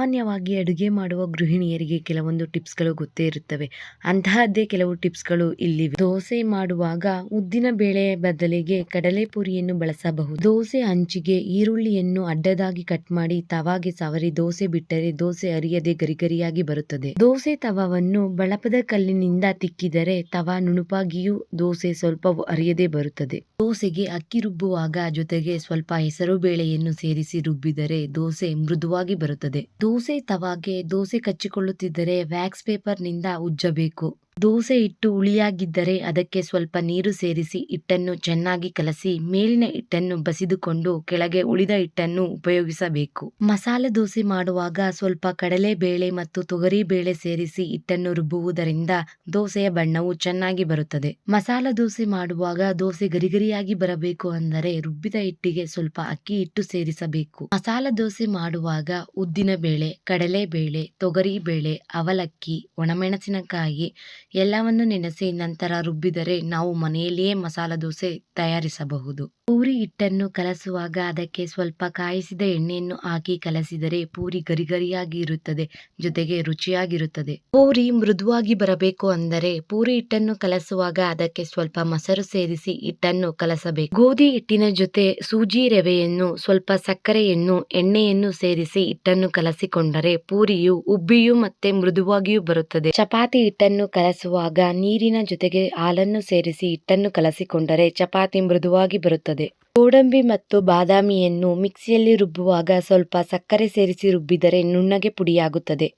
ಸಾಮಾನ್ಯವಾಗಿ ಅಡುಗೆ ಮಾಡುವ ಗೃಹಿಣಿಯರಿಗೆ ಕೆಲವೊಂದು ಟಿಪ್ಸ್ಗಳು ಗೊತ್ತೇ ಇರುತ್ತವೆ. ಅಂತಹದ್ದೇ ಕೆಲವು ಟಿಪ್ಸ್ಗಳು ಇಲ್ಲಿ ದೋಸೆ ಮಾಡುವಾಗ ಉದ್ದಿನ ಬೇಳೆ ಬದಲಿಗೆ ಕಡಲೆಪುರಿಯನ್ನು ಬಳಸಬಹುದು. ದೋಸೆ ಹಂಚಿಗೆ ಈರುಳ್ಳಿಯನ್ನು ಅಡ್ಡದಾಗಿ ಕಟ್ ಮಾಡಿ ತವಾಗೆ ಸವರಿ ದೋಸೆ ಬಿಟ್ಟರೆ ದೋಸೆ ಅರಿಯದೆ ಗರಿಗರಿಯಾಗಿ ಬರುತ್ತದೆ. ದೋಸೆ ತವವನ್ನು ಬಳಪದ ಕಲ್ಲಿನಿಂದ ತಿಕ್ಕಿದರೆ ತವ ನುಣುಪಾಗಿಯೂ ದೋಸೆ ಸ್ವಲ್ಪ ಅರಿಯದೆ ಬರುತ್ತದೆ. ದೋಸೆಗೆ ಅಕ್ಕಿ ರುಬ್ಬುವಾಗ ಜೊತೆಗೆ ಸ್ವಲ್ಪ ಹೆಸರು ಬೇಳೆಯನ್ನು ಸೇರಿಸಿ ರುಬ್ಬಿದರೆ ದೋಸೆ ಮೃದುವಾಗಿ ಬರುತ್ತದೆ. ದೋಸೆ ತವಾಗೆ ದೋಸೆ ಕಚ್ಚಿಕೊಳ್ಳುತ್ತಿದ್ದರೆ ವ್ಯಾಕ್ಸ್ ಪೇಪರ್ನಿಂದ ಉಜ್ಜಬೇಕು. ದೋಸೆ ಹಿಟ್ಟು ಹುಳಿಯಾಗಿದ್ದರೆ ಅದಕ್ಕೆ ಸ್ವಲ್ಪ ನೀರು ಸೇರಿಸಿ ಹಿಟ್ಟನ್ನು ಚೆನ್ನಾಗಿ ಕಲಸಿ ಮೇಲಿನ ಹಿಟ್ಟನ್ನು ಬಸಿದುಕೊಂಡು ಕೆಳಗೆ ಉಳಿದ ಹಿಟ್ಟನ್ನು ಉಪಯೋಗಿಸಬೇಕು. ಮಸಾಲೆ ದೋಸೆ ಮಾಡುವಾಗ ಸ್ವಲ್ಪ ಕಡಲೆ ಬೇಳೆ ಮತ್ತು ತೊಗರಿ ಬೇಳೆ ಸೇರಿಸಿ ಹಿಟ್ಟನ್ನು ರುಬ್ಬುವುದರಿಂದ ದೋಸೆಯ ಬಣ್ಣವು ಚೆನ್ನಾಗಿ ಬರುತ್ತದೆ. ಮಸಾಲೆ ದೋಸೆ ಮಾಡುವಾಗ ದೋಸೆ ಗರಿಗರಿಯಾಗಿ ಬರಬೇಕು ಅಂದರೆ ರುಬ್ಬಿದ ಹಿಟ್ಟಿಗೆ ಸ್ವಲ್ಪ ಅಕ್ಕಿ ಹಿಟ್ಟು ಸೇರಿಸಬೇಕು. ಮಸಾಲೆ ದೋಸೆ ಮಾಡುವಾಗ ಉದ್ದಿನ ಬೇಳೆ ಕಡಲೆ ಬೇಳೆ ತೊಗರಿ ಬೇಳೆ ಅವಲಕ್ಕಿ, ಒಣಮೆಣಸಿನಕಾಯಿ ಎಲ್ಲವನ್ನು ನೆನೆಸಿ ನಂತರ ರುಬ್ಬಿದರೆ ನಾವು ಮನೆಯಲ್ಲಿಯೇ ಮಸಾಲ ದೋಸೆ ತಯಾರಿಸಬಹುದು. ಪೂರಿ ಹಿಟ್ಟನ್ನು ಕಲಸುವಾಗ ಅದಕ್ಕೆ ಸ್ವಲ್ಪ ಕಾಯಿಸಿದ ಎಣ್ಣೆಯನ್ನು ಹಾಕಿ ಕಲಸಿದರೆ ಪೂರಿ ಗರಿಗರಿಯಾಗಿ ಇರುತ್ತದೆ, ಜೊತೆಗೆ ರುಚಿಯಾಗಿರುತ್ತದೆ. ಪೂರಿ ಮೃದುವಾಗಿ ಬರಬೇಕು ಅಂದರೆ ಪೂರಿ ಹಿಟ್ಟನ್ನು ಕಲಸುವಾಗ ಅದಕ್ಕೆ ಸ್ವಲ್ಪ ಮೊಸರು ಸೇರಿಸಿ ಹಿಟ್ಟನ್ನು ಕಲಸಬೇಕು. ಗೋಧಿ ಹಿಟ್ಟಿನ ಜೊತೆ ಸೂಜಿ ರವೆಯನ್ನು, ಸ್ವಲ್ಪ ಸಕ್ಕರೆಯನ್ನು, ಎಣ್ಣೆಯನ್ನು ಸೇರಿಸಿ ಹಿಟ್ಟನ್ನು ಕಲಸಿಕೊಂಡರೆ ಪೂರಿಯು ಉಬ್ಬಿಯೂ ಮತ್ತೆ ಮೃದುವಾಗಿಯೂ ಬರುತ್ತದೆ. ಚಪಾತಿ ಹಿಟ್ಟನ್ನು ಕಲಸುವಾಗ ನೀರಿನ ಜೊತೆಗೆ ಹಾಲನ್ನು ಸೇರಿಸಿ ಹಿಟ್ಟನ್ನು ಕಲಸಿಕೊಂಡರೆ ಚಪಾತಿ ಮೃದುವಾಗಿ ಬರುತ್ತದೆ. ಗೋಡಂಬಿ ಮತ್ತು ಬಾದಾಮಿಯನ್ನು ಮಿಕ್ಸಿಯಲ್ಲಿ ರುಬ್ಬುವಾಗ ಸ್ವಲ್ಪ ಸಕ್ಕರೆ ಸೇರಿಸಿ ರುಬ್ಬಿದರೆ ನುಣ್ಣಗೆ ಪುಡಿಯಾಗುತ್ತದೆ.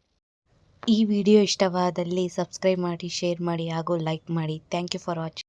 ಈ ವಿಡಿಯೋ ಇಷ್ಟವಾದಲ್ಲಿ ಸಬ್ಸ್ಕ್ರೈಬ್ ಮಾಡಿ, ಶೇರ್ ಮಾಡಿ ಹಾಗೂ ಲೈಕ್ ಮಾಡಿ. Thank you for watching.